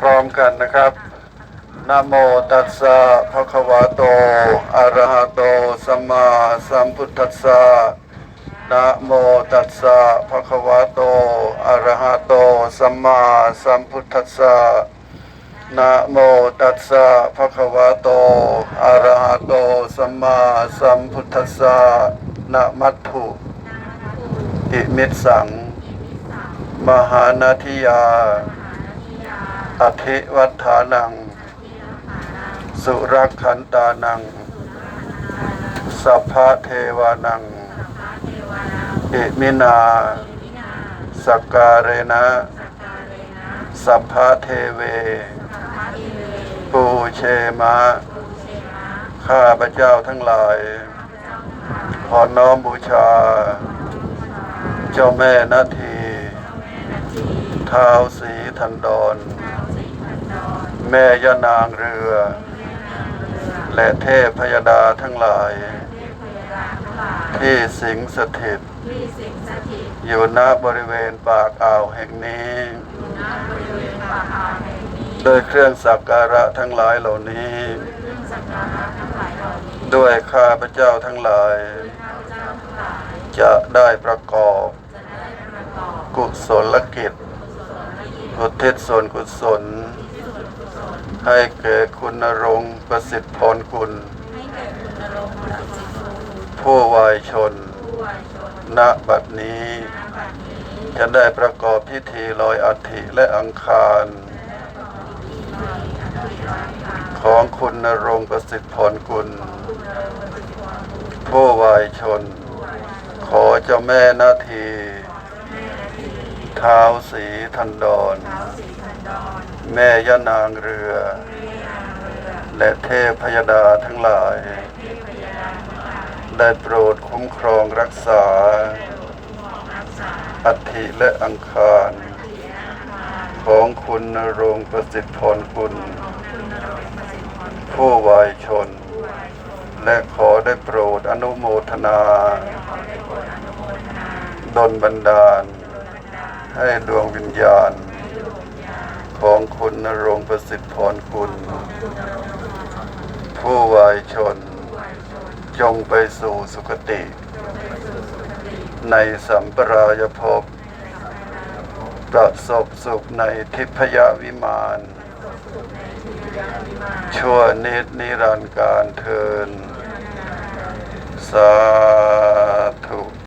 พร้อมกันนะครับนะโมตัสสะภะคะวะโต อะระหะโต สัมมาสัมพุทธัสสะนะโมตัสสะภะคะวะโต อะระหะโต สัมมาสัมพุทธัสสะนะโมตัสสะภะคะวะโต อะระหะโต สัมมาสัมพุทธัสสะนะมัตถุอิมิตสัง มหานาทิยา อธิวัฏฐานัง สุรักขันตานัง สัพพะเทวานัง อิมินาสกการเรนะสัพพะเทเว ปูเชมะ ข้าพระเจ้าทั้งหลาย ขอน้อมบูชา เจ้าแม่นาที ท้าวสีทันดรแม่ยานางเรือ และเทพพยดาทั้งหลาย ที่สิงสถิตที่สิงสถิตอยู่ณบริเวณปากอ่าวแห่งนี้อยู่ณบริเวณป่าอาแห่งนี้โดยเครื่องสักการะทั้งหลายเหล่านี้เครื่องสักการะทั้งหลายเหล่านี้ ด้วยข้าพระเจ้าทั้งหลายข้าพเจ้าทั้งหลายจะได้ประกอบจะได้ประกอบ กุศลกิจ อุทิศส่วนกุศล ให้แก่คุณนรงประสิทธิ์พรคุณ ผู้วายชนณบัดนี้ณบัดนี้ จะได้ประกอบพิธีลอยอัฐิและอังคาร ของคุณนรงประสิทธิ์พรกุลผู้วายชน ขอเจ้าแม่นาที ท้าวสีทันดรท้าวสีพันดอนแม่ยานางเรือ และเทพพยดาทั้งหลาย ได้โปรดคุ้มครองรักษา อัฐิและอังคาร ของคุณนรงค์ประสิทธิ์พรคุณ ผู้วายชน และขอได้โปรดอนุโมทนา ดลบันดาล ให้ดวงวิญญาณ ของคุณนรงประสิทธิ์พรคุณ ผู้วายชน จงไปสู่สุคติ ในสัมปรายภพประสบสุขในทิพยวิมาน ชั่วนิดนิรันดร์การเทินสา